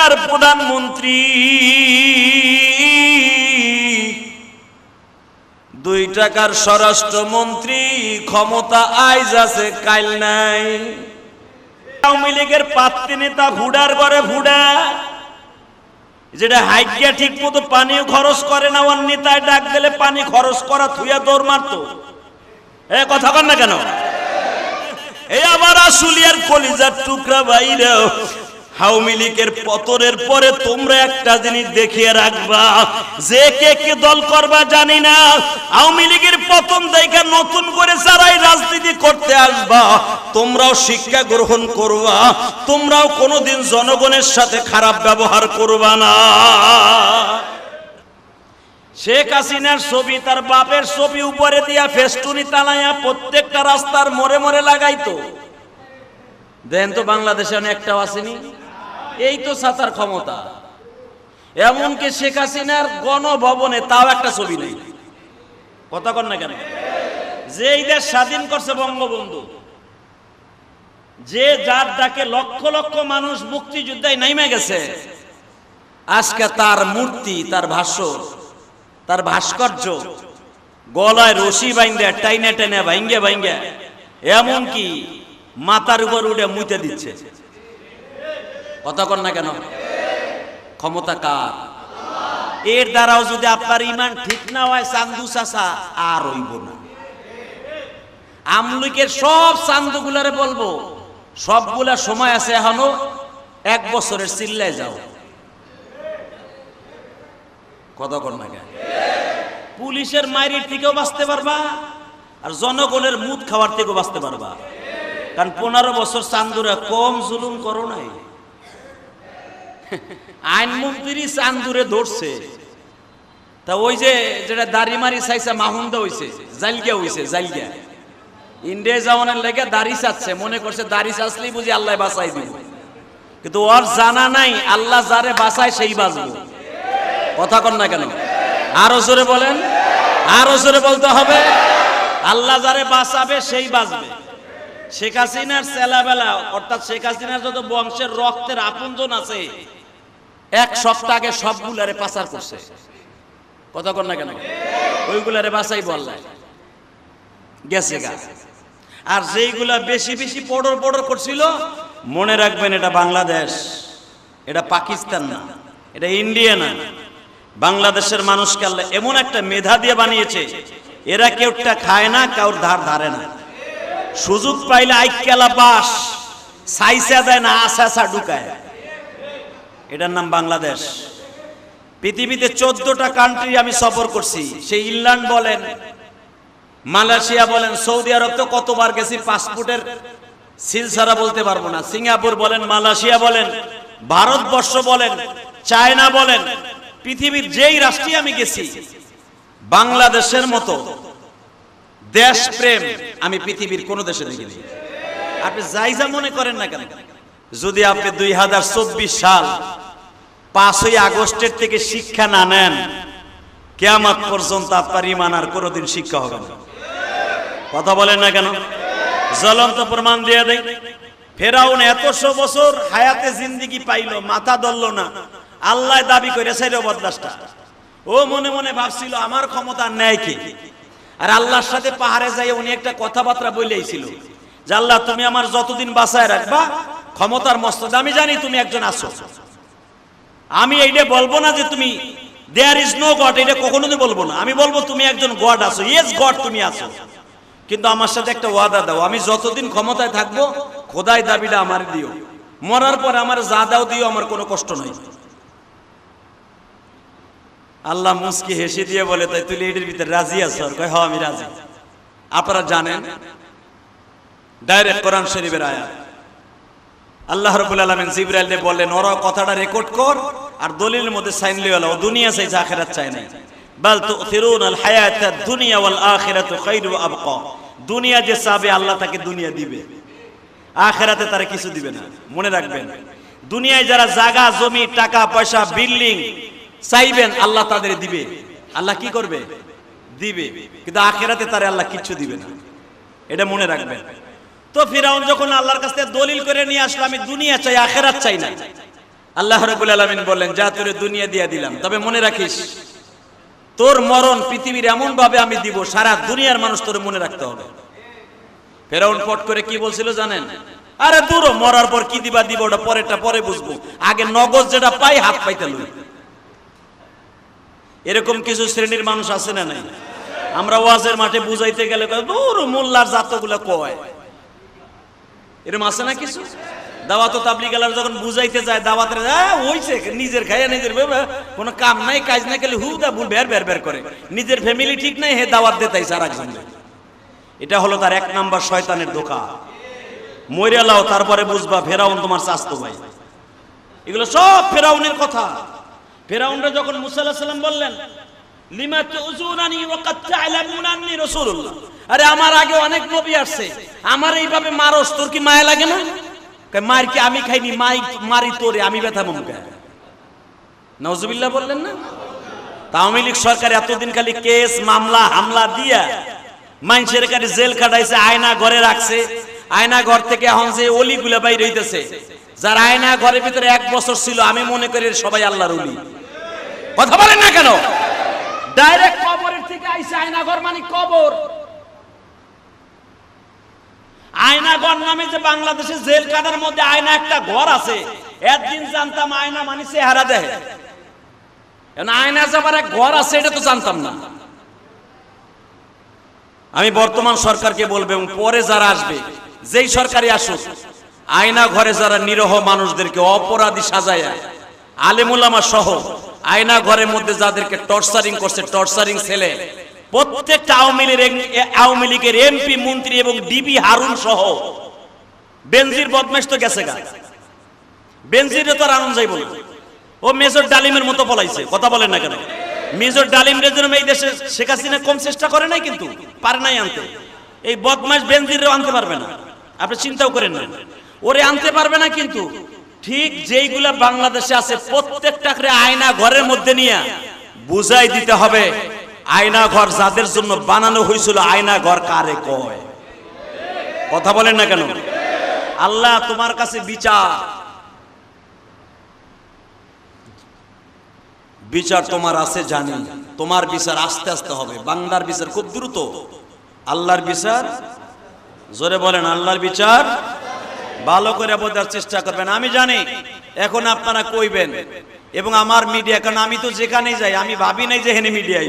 টাকার প্রধানমন্ত্রী। দুই টাকার স্বরাষ্ট্রমন্ত্রী, ক্ষমতা আইজ আছে, কাইল নাই। আওয়ামী লীগের পাত্রী নেতা ভুডার করে ভুডা যেটা হাইকিয়া ঠিক মতো পানিও খরচ করে না, ওর নেতায় ডাক দিলে পানি খরচ করা থুইয়া দৌড় মারতো। এ কথা কর না কেন? এই আবার আসুলিয়ার কলিজার টুকরা বাইরে আওয়ামী লীগের পতনের পরে তোমরা একটা জিনিস দেখিয়ে রাখবা। যে কে কে দল করবা জানি না। আওয়ামী লীগের পতন দেখে নতুন করে যারাই রাজনীতি করতে আসবা, তোমরাও শিক্ষা গ্রহণ করবা, তোমরাও কোনোদিন জনগণের সাথে খারাপ ব্যবহার করবা না। শেখ হাসিনার ছবি, তার বাপের ছবি উপরে দিয়া ফেস্টুনি তালাইয়া প্রত্যেকটা রাস্তার মোড়ে মোড়ে লাগাইতো। দেন তো বাংলাদেশে অনেকটাও আসেনি। এই তো সাতার ক্ষমতা। এমনকি শেখ হাসিনার গণভবনে তাও একটা ছবি নেই। কথা কর না কেন? যে এই দেশ স্বাধীন করছে বঙ্গবন্ধু, যে যার ডাকে লক্ষ লক্ষ মানুষ মুক্তিযুদ্ধায় নাইমে গেছে, আজকে তার মূর্তি, তার ভাষ্য, তার ভাস্কর্য গলায় রশি বাইন্দে, টাইনে টাইনে ভাইঙ্গে ভাঙ্গে এমনকি মাথার উপর উঠে মুইতে দিচ্ছে। কর না কেন? ক্ষমতা কার? এর দ্বারাও যদি আপনার ইমান ঠিক না হয়, চান্দু চাষা আর হইব না। আমলুকের সব চান্দুগুলারে বলব, সবগুলা সময় আছে এখনও, এক বছরের চিল্লায় যাও। কর না কেন? পুলিশের মায়ের থেকেও বাঁচতে পারবা, আর জনগণের মুদ খাওয়ার থেকেও বাঁচতে পারবা। কারণ পনেরো বছর চান্দুরা কম জুলুম করো নাই। আইনমন্ত্রী চান্দুরে ধরছে। তা ওই যে যেটা দাড়ি মারি চাইছে, মাহুন্দা হইছে জালগিয়া হইছে জালগিয়া ইন্ডিয়া যাওয়ানের লেগে দাড়ি চাচ্ছে, মনে করছে দাড়ি চাচ্লেই বুঝি আল্লাহ বাঁচাই দিব। কিন্তু ওর জানা নাই, আল্লাহ যারে বাঁচায় সেই বাঁচবো। কথা কন না কেন? আরও জোরে বলেন, আরও জোরে বলতে হবে, আল্লাহ যারে বাঁচাবে সেই বাঁচবে। শেখ হাসিনার চেলাবেলা, অর্থাৎ শেখ হাসিনার যত বংশের রক্তের আপনজন আছে এক সপ্তাহ আগে সবগুলারে পাচার করছে। কথা কন না কেন? ওইগুলারে বাঁচাই বললাই গেছে আর যেইগুলা বেশি বেশি পড়র পড়র করছিল, মনে রাখবেন এটা বাংলাদেশ, এটা পাকিস্তান না, এটা ইন্ডিয়া না। বাংলাদেশের মানুষকে আল্লাহ এমন একটা মেধা দিয়ে বানিয়েছে, এরা কেউটা খায় না, কাউর ধার ধারে না। সুযোগ পাইলে আইকেলা বাস, সাইসা দেয় না আসা আসা ঢুকায়। এটার নাম বাংলাদেশ। পৃথিবীতে চোদ্দটা কান্ট্রি আমি সফর করছি। সেই ইংল্যান্ড বলেন, মালয়েশিয়া বলেন, সৌদি আরব তো কতবার গেছি, পাসপোর্টের সিল ছাড়া বলতে পারব না। সিঙ্গাপুর বলেন, মালয়েশিয়া বলেন, ভারতবর্ষ বলেন, চায়না বলেন, পৃথিবীর যেই রাষ্ট্রে আমি গেছি, বাংলাদেশের মতো দেশ প্রেম আমি পৃথিবীর কোন দেশে দেখিনি। আপনি যাই যা মনে করেন না কেন? যদি আপনি দুই হাজার চব্বিশ সাল পাঁচই আগস্টের থেকে শিক্ষা না নেন, কেয়ামত পর্যন্ত আপনার ইমান আর কোনোদিন শিক্ষা হবে না। কথা বলেন না কেন? জ্বলন্ত প্রমাণ দিয়ে দেয় ফেরাউন এতশো বছর হায়াতে জিন্দিগি পাইলো, মাথা ধরল না। আল্লাহ দাবি করে সাইল বদলাসটা ও মনে মনে ভাবছিল, আমার ক্ষমতা নেয় কি? আর আল্লাহর সাথে পাহাড়ে যাই উনি একটা কথাবার্তা বলেইছিল, যে আল্লাহ তুমি আমার যতদিন বাঁচায় রাখবা ক্ষমতার মস্তদ, আমি জানি তুমি একজন আসো আমি এইটা বলব না যে তুমি দেয়ার ইজ নো গড এটা কখনো বলব না। আমি বলব তুমি একজন গড আসো ইয়েস গড তুমি আসো কিন্তু আমার সাথে একটা ওয়াদা দাও। আমি যতদিন ক্ষমতায় থাকব, খোদাই দাবিটা আমার দিও। মরার পর আমার যা দাও দিও, আমার কোনো কষ্ট নাই। আল্লাহ মুসকি হেসে দিয়ে বলে, তাই তুই এটির ভিতরে রাজি আছো? আর কয় হ্যাঁ আমি রাজি। আপনারা জানেন ডাইরেক্ট কোরআন শরীফের আয়াত। আল্লাহ রবুল আলমেন জিব্রাইলে বললেন, ওরা কথাটা রেকর্ড কর আর দলিলের মধ্যে সাইন লিওয়ালা ও দুনিয়া চাইছে আখেরাত চায় নাই। বাল তুথিরুন আল হায়াত দুনিয়া ওয়াল আখিরাতু খায়রু আবকা। দুনিয়া যে চাবে, আল্লাহ তাকে দুনিয়া দিবে। আখেরাতে তারা কিছু দিবে না। মনে রাখবেন, দুনিয়ায় যারা জায়গা, জমি, টাকা, পয়সা, বিল্ডিং চাইবেন, আল্লাহ তাদের দিবে। আল্লাহ কি করবে? দিবে। কিন্তু আখেরাতে তারে আল্লাহ কিচ্ছু দিবে না। এটা মনে রাখবেন। তো ফিরাউন যখন আল্লাহর কাছ দলিল করে নিয়ে আসলো, আমি দুনিয়া চাই, আখেরাত চাই না। আল্লাহ রবুল আলমিন বললেন, যা তোরে দুনিয়া দিয়া দিলাম, তবে মনে রাখিস, তোর মরণ পৃথিবীর এমন ভাবে আমি দিব, সারা দুনিয়ার মানুষ তোর মনে রাখতে হবে। ফেরাউন পট করে কি বলছিল জানেন? আরে দূর, মরার পর কি দিবা দিব, ওটা পরেরটা পরে বুঝব। আগে নগদ যেটা পাই, হাত পাইতে লই। এরকম কিছু শ্রেণির মানুষ আছে না নাই? আমরা ওয়াজের মাঠে বুঝাইতে গেলে দূর, মোল্লার জাতগুলো কয়? এরকম আছে না কিছু? দাওয়াত তাবলিগালার যখন বুঝাইতে যায়, দাওয়াতের হ্যাঁ হইছে, নিজের খাইয়া নিজের কোনো কাম নাই, কাজ নাই, খালি হুদা, ভুল বের বের বের করে। নিজের ফ্যামিলি ঠিক নাই, হে দাওয়াত দেতাই সারা একজন এটা হলো তার এক নাম্বার শয়তানের ধোকা। মইরা লাও, তারপরে বুঝবা, ফেরাউন তোমার স্বাস্থ্য ভাই। এগুলো সব ফেরাউনের কথা। ফেরাউনরা যখন মুসা আলাইহিস সালাম বললেন, লিমা তুযুনানি ওয়া কাদ তা'লামুনা আন্নী রাসূলুল্লাহ। আরে আমার আগে অনেক নবী আসছে। আমার এইভাবে মারস, তোর কি মায়া লাগে না? মার কি, আমি খাইনি, মাই, মারি তোরে, আমি ব্যথা মুমকে নওজুবিল্লাহ বললেন না? আওয়ামী লীগ সরকার এতদিন খালি কেস, মামলা, হামলা দিয়া মানুষের কাছে জেল খাটাইছে, আয়না ঘরে রাখছে। আয়না ঘর থেকে এখন যে অলিগুলা বাইর হইতেছে, যার আয়না ঘরের ভিতরে এক বছর ছিল, আমি মনে করি সবাই আল্লাহর অলি। কথা বলেন না কেন? ডাইরেক্ট কবরের থেকে আইসে আয়না ঘর মানে কবর আয়না ঘর নামে যে বাংলাদেশে জেল কাটার মধ্যে আয়না একটা ঘর আছে। একদিন জানতাম আয়না মানে চেহারা এখন আয়না যাবার এক ঘর আছে, এটা তো জানতাম না। আমি বর্তমান সরকারকে বলব এবং পরে যারা আসবে, যেই সরকারি আসুক, আয়না ঘরে যারা নিরহ মানুষদেরকে অপরাধী সাজায়া, আলেমুলামা সহ, আয়না ঘরের মধ্যে যাদেরকে টর্চারিং করছে টর্চারিং ছেলে প্রত্যেকটা আওয়ামী লীগের আওয়ামী লীগের এমপি, মন্ত্রী এবং ডিবি হারুন সহ বেনজির বদমাস তো গেছে গা। বেনজিরে তো আর আনন্দ যাইব ও মেজর ডালিমের মতো পলাইছে, কথা বলেন না কেন? মেজর ডালিম জন্য এই দেশে শেখ হাসিনা কম চেষ্টা করে নাই কিন্তু, পারে নাই আনতে। এই বদমাস বেনজিরেও আনতে পারবে না। আপনি চিন্তাও করেন না। ওরে আনতে পারবে না কিন্তু, ঠিক যেইগুলা বাংলাদেশে আছে প্রত্যেকটাকে আয়না ঘরের মধ্যে নিয়ে বুঝাই দিতে হবে। আয়না ঘর যাদের জন্য বানানো হয়েছিল, আয়না ঘর কারে কয়? কথা বলেন না কেন? আল্লাহ তোমার কাছে বিচার। বিচার তোমার আছে জানি। তোমার বিচার আস্তে আস্তে হবে। বাংলার বিচার খুব দ্রুত। আল্লাহর বিচার? জোরে বলেন, আল্লাহর বিচার? ভালো করে বোঝার চেষ্টা করবেন। আমি জানি, এখন আপনারা কইবেন। এবং আমার মিডিয়া কারণ আমি তো যেখানেই যাই, আমি ভাবি নাই যে হেনে মিডিয়া